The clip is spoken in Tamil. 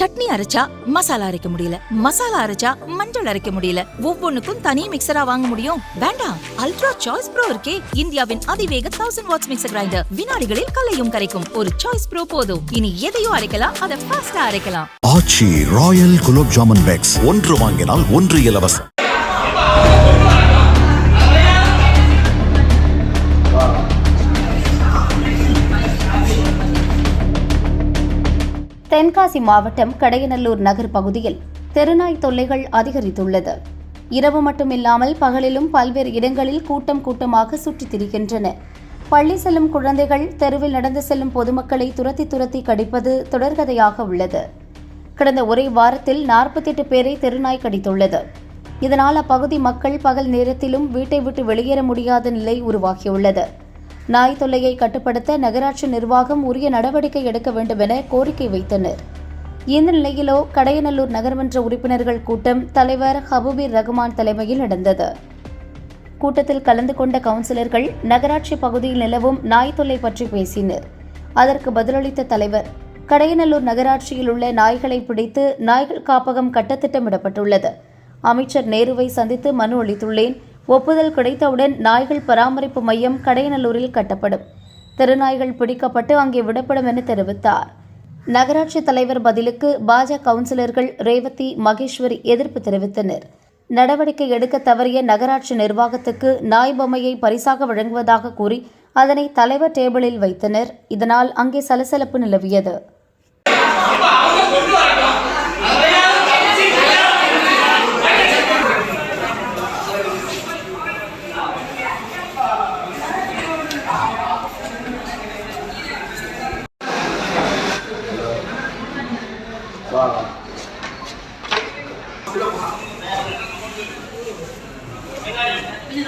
சட்னி அரைச்சா மசாலா அரைக்க முடியல. மசாலா அரைச்சா மஞ்சள் அரைக்க முடியல. ஒவ்வொன்னுக்கும் தனி மிக்சரா வாங்க முடியும். வேண்டாம். அல்ட்ரா சாய்ஸ் ப்ரோ இருக்கே. இந்தியாவின் அதிவேக தௌசண்ட் வாட்ஸ் மிக்சர் கிரைண்டர் வினாடிகளில் கலையும் கரைக்கும். ஒரு சாய்ஸ் ப்ரோ போதும். இனி எதையும் அரைக்கலாம். அதை ஃபாஸ்டா அரைக்கலாம். Aachi royal gulab jamun packs. ஒன்று வாங்கினால் ஒன்று இலவசம். தென்காசி மாவட்டம் கடையநல்லூர் நகர் பகுதியில் தெருநாய் தொல்லைகள் அதிகரித்துள்ளது. இரவு மட்டுமில்லாமல் பகலிலும் பல்வேறு இடங்களில் கூட்டம் கூட்டமாக சுற்றித் திரிகின்றன. பள்ளி செல்லும் குழந்தைகள் தெருவில் நடந்து செல்லும் பொதுமக்களை துரத்தி துரத்தி கடிப்பது தொடர்கதையாக உள்ளது. கடந்த ஒரே வாரத்தில் 48 பேரை தெருநாய் கடித்துள்ளது. இதனால் அப்பகுதி மக்கள் பகல் நேரத்திலும் வீட்டை விட்டு வெளியேற முடியாத நிலை உருவாகியுள்ளது. நாய் தொல்லையை கட்டுப்படுத்த நகராட்சி நிர்வாகம் உரிய நடவடிக்கை எடுக்க வேண்டும் என கோரிக்கை வைத்தனர். இந்த நிலையிலோ கடையநல்லூர் நகர்மன்ற உறுப்பினர்கள் கூட்டம் தலைவர் ஹபூபீர் ரகுமான் தலைமையில் நடந்தது. கூட்டத்தில் கலந்து கொண்ட கவுன்சிலர்கள் நகராட்சி பகுதியில் நிலவும் நாய் தொல்லை பற்றி பேசினர். அதற்கு பதிலளித்த தலைவர் கடையநல்லூர் நகராட்சியில் உள்ள நாய்களை பிடித்து நாய்கள் காப்பகம் கட்ட திட்டமிடப்பட்டுள்ளது அமைச்சர் நேருவை சந்தித்து மனு அளித்துள்ளேன். ஒப்புதல் கிடைத்தவுடன் நாய்கள் பராமரிப்பு மையம் கடையநல்லூரில் கட்டப்படும். தெருநாய்கள் பிடிக்கப்பட்டு அங்கே விடப்படும் என தெரிவித்தார். நகராட்சி தலைவர் பதிலுக்கு பாஜக கவுன்சிலர்கள் ரேவதி மகேஸ்வரி எதிர்ப்பு தெரிவித்தனர். நடவடிக்கை எடுக்க தவறிய நகராட்சி நிர்வாகத்துக்கு நாய் பொம்மையை பரிசாக வழங்குவதாக கூறி அதனை தலைவர் டேபிளில் வைத்தனர். இதனால் அங்கே சலசலப்பு நிலவியது. 啊？味道不好。没关系，